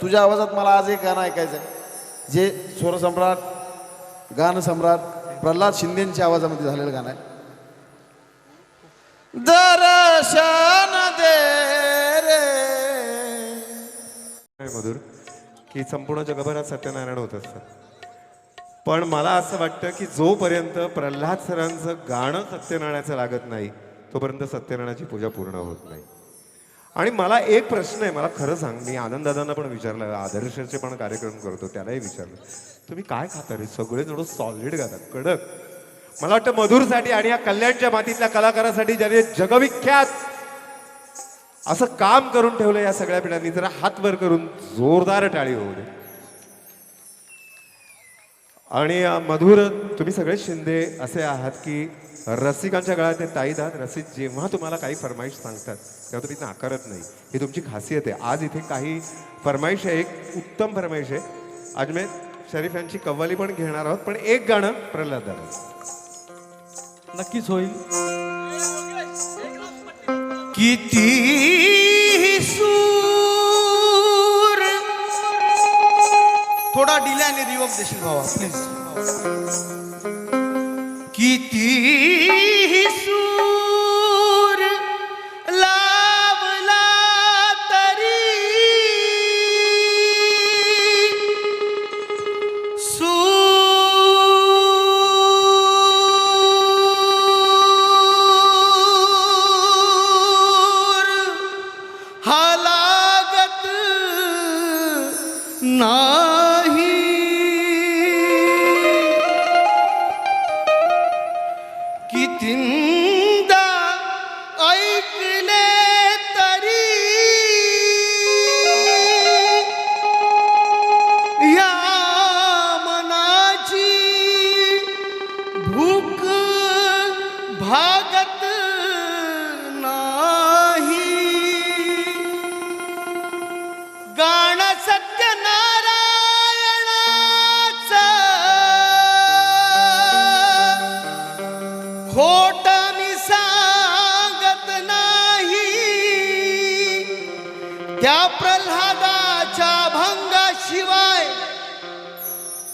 तुझ्या आवाजात मला आज एक गाणं ऐकायचं आहे जे स्वरसम्राट गानसम्राट प्रल्हाद शिंदेच्या आवाजामध्ये झालेलं गाणं आहे. दर्शन दे रे. मधुर की संपूर्ण जगभरात सत्यनारायण होत असतात. पण मला असं वाटतं की जोपर्यंत प्रल्हाद सरांचं गाणं सत्यनारायणाचं लागत नाही तोपर्यंत सत्यनारायणाची पूजा पूर्ण होत नाही. आणि मला एक प्रश्न आहे मला खरं सांग मी आनंददादांना पण विचारलं आदर्शचे पण कार्यक्रम करतो त्यालाही विचारलं. तुम्ही काय खाता रे? सगळे थोडं सॉलिड गातात कडक. मला वाटतं मधुरसाठी आणि या कल्याणच्या मातीतल्या कलाकारासाठी ज्याने जगविख्यात असं काम करून ठेवलं या सगळ्या पिढ्यांनी जरा हात वर करून जोरदार टाळी होऊ दे. आणि मधुर तुम्ही सगळे शिंदे असे आहात की रसिकांच्या गळ्यात ते ताईदात रसिक जेव्हा तुम्हाला काही फरमाईश सांगतात तेव्हा तुम्ही नाकारत नाही. ही तुमची खासियत आहे. आज इथे काही फरमाईश आहे एक उत्तम फरमाईश आहे. अजमेर शरीफ यांची कव्वाली पण घेणार आहोत पण एक गाणं प्रल्हाद दादा नक्कीच होईल. किती सूर. थोडा डिले आणि रिवर्ब देशील भावा प्लीज किती Gidin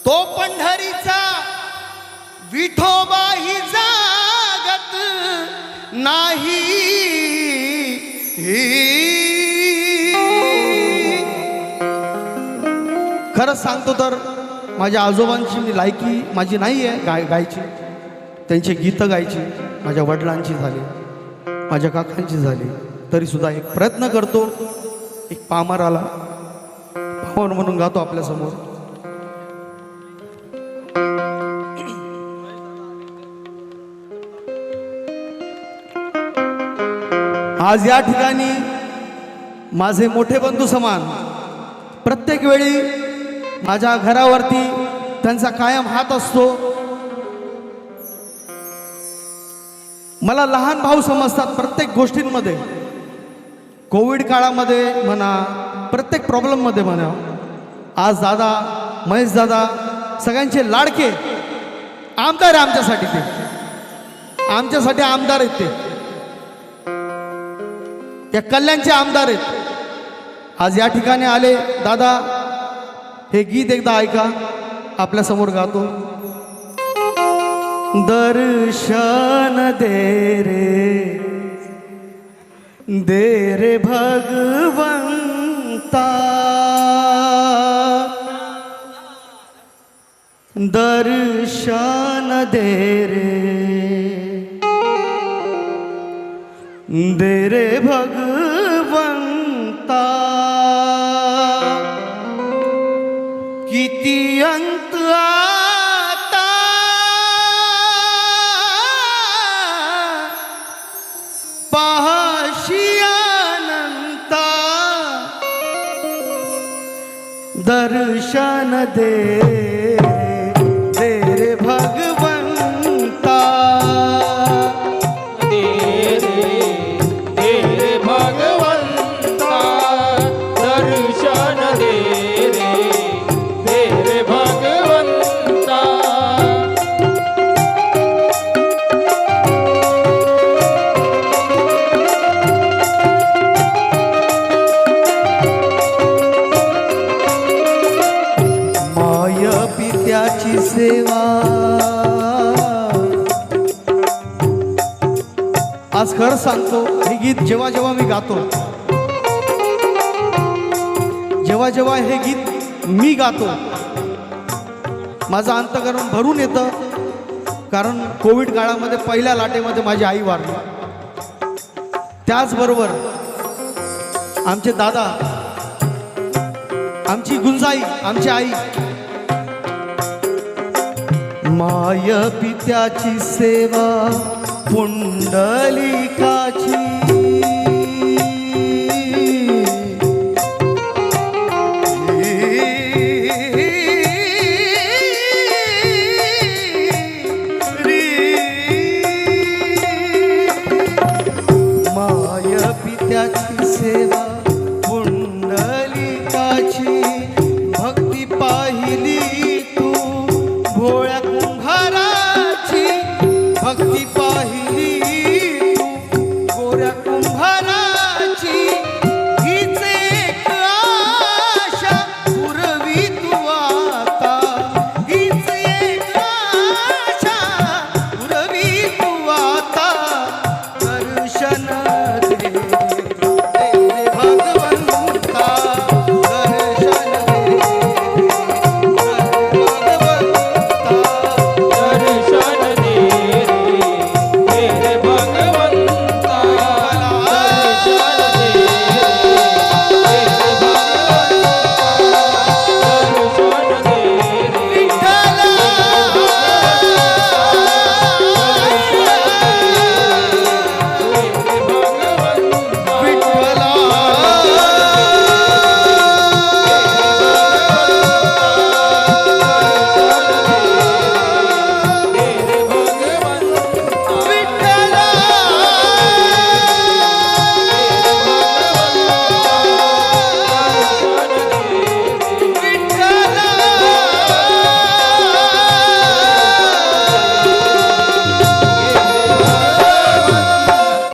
तो पंढरीचा विठोबाही जागत नाही. खरंच सांगतो तर माझ्या आजोबांची मी लायकी माझी नाही आहे गाय गायची. त्यांची गीतं गायची. माझ्या वडिलांची झाली. माझ्या काकांची झाली. तरीसुद्धा एक प्रयत्न करतो. एक पामर आला पामर म्हणून गातो आपल्यासमोर आज या ठिकाणी माझे मोठे बंधू समान प्रत्येक वेळी माझ्या घरावरती त्यांचा कायम हात असतो. मला लहान भाऊ समजतात प्रत्येक गोष्टींमध्ये. कोविड काळामध्ये म्हणा प्रत्येक प्रॉब्लेममध्ये म्हणा आज दादा महेश दादा सगळ्यांचे लाडके आमदार आहे आमच्यासाठी ते. आमच्यासाठी आमदार आहेत ते. या कल्याणचे आमदार आहेत. आज या ठिकाणी आले. दादा हे गीत एकदा ऐका. आपल्यासमोर गातो. दर्शन दे रे. दे रे भगवंता. दर्शन दे रे. दे भगवंता। किती अंत आता। पाहशी अनंता। दर्शन दे। आज खरं सांगतो हे गीत जेव्हा जेव्हा मी गातो जेव्हा जेव्हा हे गीत मी गातो माझं अंतकरण भरून येतं कारण कोविड काळामध्ये पहिल्या लाटेमध्ये माझी आई वारली. त्याचबरोबर आमचे दादा आमची गुंजाई आमची आई माय पित्याची सेवा पुंडलिकाची